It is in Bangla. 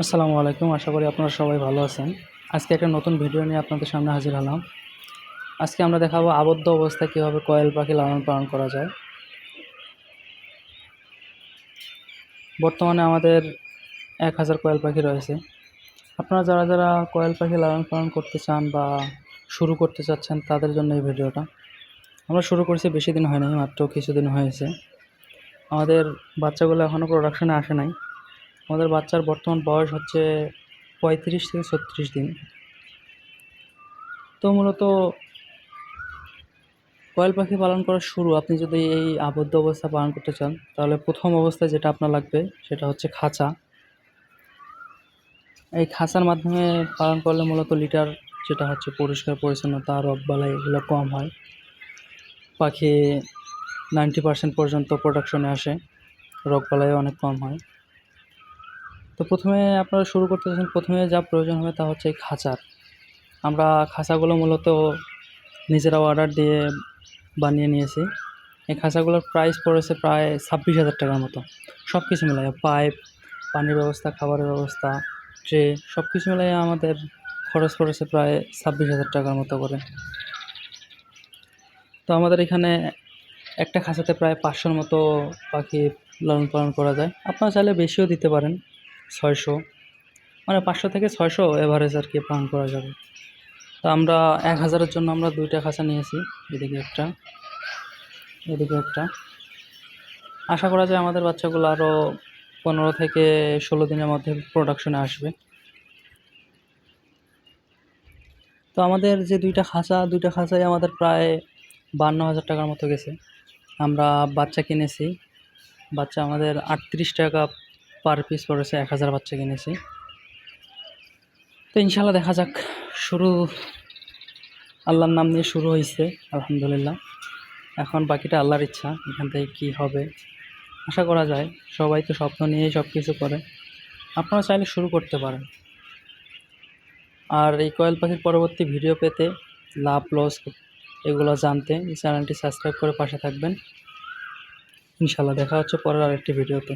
আসসালামু আলাইকুম। আশা করি আপনারা সবাই ভালো আছেন। আজকে একটা নতুন ভিডিও নিয়ে আপনাদের সামনে হাজির হলাম। আজকে আমরা দেখাবো আবদ্ধ অবস্থায় কীভাবে কয়েল পাখি লালন পালন করা যায়। বর্তমানে আমাদের এক হাজার কয়েল পাখি রয়েছে। আপনারা যারা যারা কয়েল পাখি লালন পালন করতে চান বা শুরু করতে চাচ্ছেন, তাদের জন্য এই ভিডিওটা। আমরা শুরু করেছি, বেশি দিন হয়নি, মাত্র কিছুদিন হয়েছে। আমাদের বাচ্চাগুলো এখনও প্রোডাকশনে আসে নাই। আমাদের বাচ্চার বর্তমান বয়স হচ্ছে পঁয়ত্রিশ থেকে ছত্রিশ দিন। তো মূলত কয়েল পাখি পালন করার শুরু, আপনি যদি এই আবদ্ধ অবস্থা পালন করতে চান, তাহলে প্রথম অবস্থায় যেটা আপনার লাগবে, সেটা হচ্ছে খাঁচা। এই খাঁচার মাধ্যমে পালন করলে মূলত লিটার যেটা হচ্ছে পরিষ্কার, পরিচ্ছন্নতা রোগবালাই এগুলো কম হয়। পাখি নাইনটি পার্সেন্ট পর্যন্ত প্রোডাকশনে আসে রোগবালাই অনেক কম হয়। তো প্রথমে আপনারা শুরু করতে চাচ্ছেন, প্রথমে যা প্রয়োজন হবে তা হচ্ছে খাঁচার। আমরা খাঁচাগুলো মূলত নিজেরা অর্ডার দিয়ে বানিয়ে নিয়েছি। এই খাঁচাগুলোর প্রাইস পড়েছে প্রায় ছাব্বিশ হাজার টাকার মতো। সব কিছু মিলাই পাইপ পানির ব্যবস্থা, খাবারের ব্যবস্থা ট্রে সব কিছু মিলাই আমাদের খরচ পড়েছে প্রায় ছাব্বিশ হাজার টাকার মতো করে। তো আমাদের এখানে একটা খাঁচাতে প্রায় পাঁচশোর মতো পাখি লালন পালন করা যায়। আপনারা চাইলে বেশিও দিতে পারেন। ছয়শো মানে পাঁচশো থেকে ছয়শো এভারেজ আর কি পালন করা যাবে। তো আমরা এক হাজারের জন্য আমরা দুইটা খাঁচা নিয়েছি, এদিকে একটা এদিকে একটা। আশা করা যায় আমাদের বাচ্চাগুলো আরও পনেরো থেকে ষোলো দিনের মধ্যে প্রোডাকশনে আসবে। তো আমাদের যে দুইটা খাঁচা, দুইটা খাঁচাই আমাদের প্রায় বান্ন হাজার টাকার মতো গেছে। আমরা বাচ্চা কিনেছি, বাচ্চা আমাদের আটত্রিশ টাকা পার পিস পড়েছে এক হাজার বাচ্চা কিনেছি। তো ইনশাল্লাহ দেখা যাক, শুরু আল্লাহর নাম নিয়ে শুরু হয়েছে, আলহামদুলিল্লাহ। এখন বাকিটা আল্লাহর ইচ্ছা, এখান থেকে কী হবে, আশা করা যায়। সবাই তো স্বপ্ন নিয়েই সব কিছু করে। আপনারা চাইলে শুরু করতে পারেন। আর এই কয়েল পাখির পরবর্তী ভিডিও পেতে লাভ, লস এগুলো জানতে চ্যানেলটি সাবস্ক্রাইব করে পাশে থাকবেন। ইনশাল্লাহ দেখা হচ্ছে পরের আরেকটি ভিডিওতে।